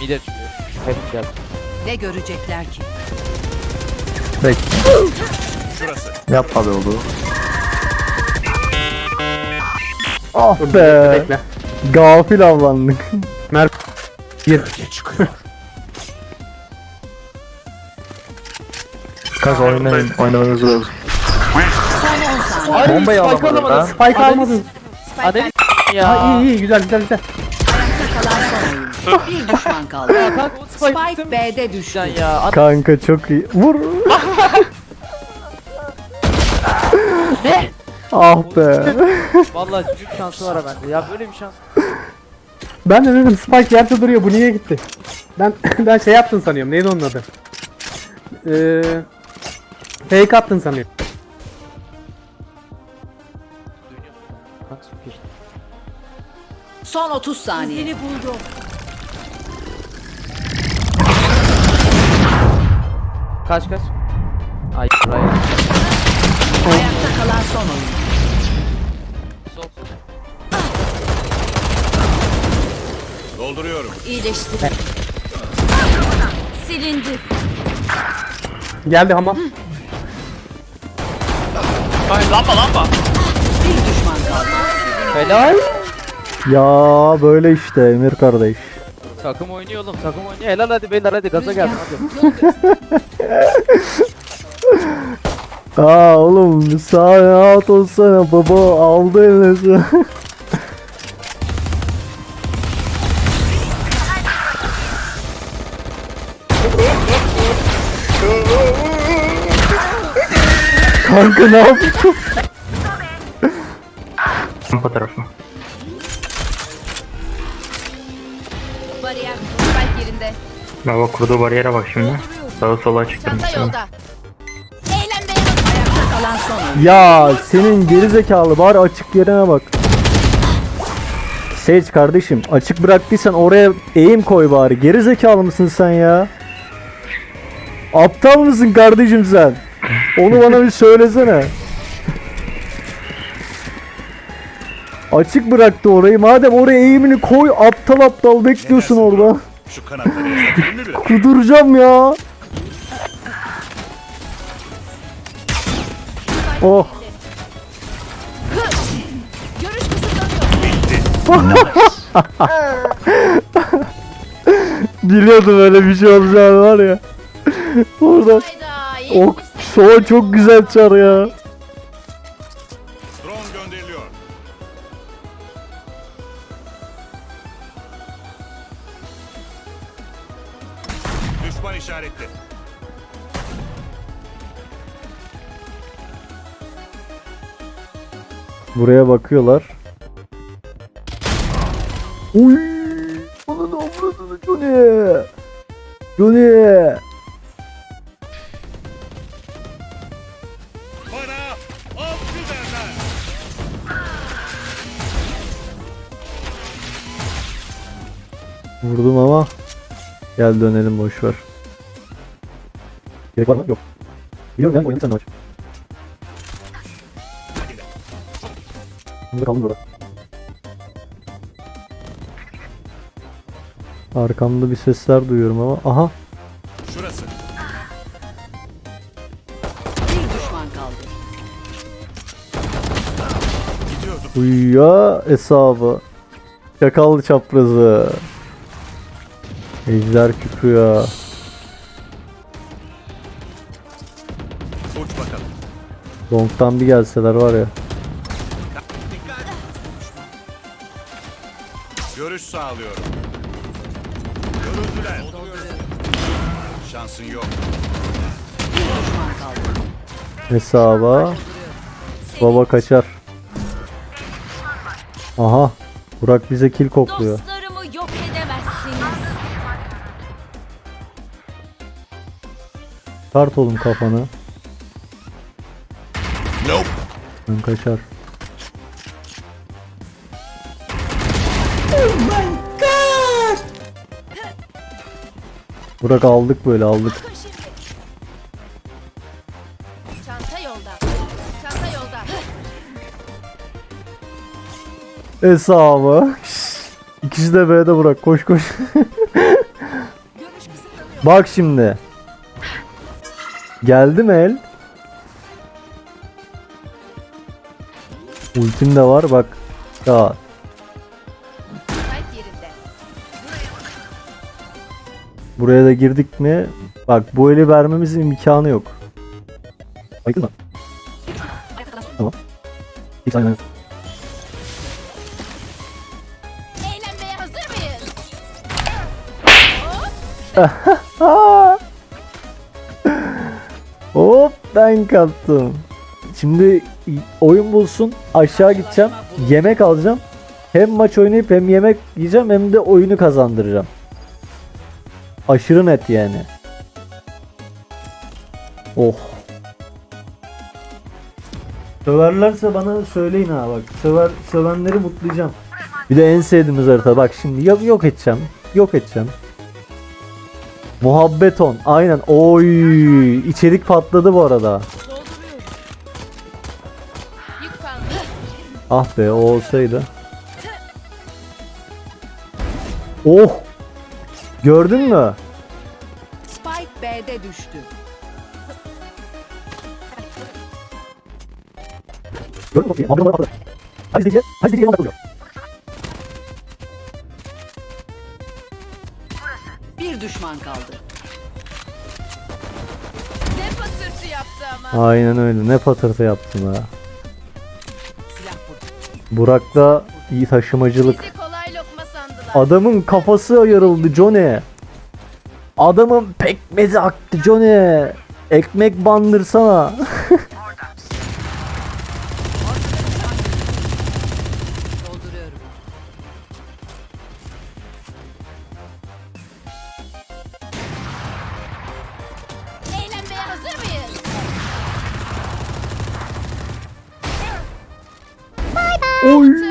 Mide çıkıyor. Hep gel. Ne görecekler ki? Bek. Şurası. Yapma be oğlum. Ah be. Bekle. Gafil avlandık. Gir. Kanka oynayın. Oynamanız lazım. Son 10 saniye. Bombayı Spike alamadım alamadın. lan. Spike almadın. Hadi Ha iyi iyi güzel güzel güzel. Bir düşman kaldı. Spike, B'de düştü. Ya. At. Kanka çok iyi. Vur. Ne? Ah be. Vallahi cüc şansı var ha bende. Ya böyle bir şans. Ben de dedim Spike yerde duruyor bu niye gitti? Ben ben şey yaptın sanıyorum. Neydi onun adı? Ee, fake attın sanıyorum. Son 30 saniye. Seni buldu. Kaç kaç. Ay buraya. Ayakta kalan son. Sol sol. Dolduruyorum. İyileşti. Silindi. Geldi hamam. Bir düşman kaldı. Helal. Ya böyle işte Emir kardeş. Takım oynuyor oğlum. Takım oynuyor. Helal hadi beyler hadi gaza gelsin hadi. Aa oğlum sağ rahat olsana baba aldı eline. Kanka ne yapıyorsun? Rampa Baba kurduğu bariyere bak şimdi. Sağa sola çıktım. Çanta yolda. Eğlenmeye bak. Ayakta kalan son oyuncu. Ya senin gerizekalı bari açık yerine bak. Sage kardeşim açık bıraktıysan oraya eğim koy bari. Gerizekalı mısın sen ya? Aptal mısın kardeşim sen? Onu bana bir söylesene. Açık bıraktı orayı. Madem oraya eğimini koy aptal aptal bekliyorsun orada. Şu kanatları. Kuduracağım ya. Oh. Görüş kısıtlanıyor. Biliyordum öyle bir şey olacağını var ya. Orada Hayda. iyi o sola çok güzel çar ya. Düşman işaretli. Buraya bakıyorlar. Uy! Onun avradını Johnny! Johnny! Bana avcı derler. Vurdum ama. Gel dönelim boş ver. Gerek var mı? Yok. Biliyorum ben oynadım sen de maç. Şimdi kaldım burada. Arkamda bir sesler duyuyorum ama. Aha. Şurası. Bir düşman kaldı. Gidiyordum. Uyuya hesabı. Çakal çaprazı. Ejder küpü ya. Uç bakalım. Long'tan bir gelseler var ya. Görüş sağlıyorum. Görüldüler. Şansın yok. Hesaba. Baba kaçar. Aha. Burak bize kill kokluyor. Kart oğlum kafanı. Nope. Ben kaçar. Burak aldık böyle aldık. Çanta yolda. Çanta yolda. Hesabı. İkisi de B'de Burak koş koş. Bak şimdi. Geldi mi el? Ultim de var bak. Ya buraya da girdik mi? Bak bu eli vermemizin imkanı yok. Baktın mı? Tamam. Bir tane. Eğlenmeye hazır mıyız? Hop ben kaptım. Şimdi oyun bulsun aşağı gideceğim yemek alacağım. Hem maç oynayıp hem yemek yiyeceğim hem de oyunu kazandıracağım. Aşırı net yani. Oh. Söverlerse bana söyleyin ha bak. Söver, sövenleri mutlayacağım. Bir de en sevdiğimiz harita bak şimdi yok, yok edeceğim. Yok edeceğim. Muhabbeton. Aynen. Oy. içerik patladı bu arada. Ah be o olsaydı. Oh. Gördün mü? Spike B'de düştü. Gördün mü? Hadi izleyiciye. Hadi izleyiciye düşman kaldı. Ne patırtı yaptı ama. Aynen öyle. Ne patırtı yaptın ha. Silah burada. Burak'ta iyi taşımacılık. Bizi kolay lokma sandılar. Adamın kafası yarıldı Johnny. Adamın pekmezi aktı Johnny. Ekmek bandırsana. Oy. Tırdattım.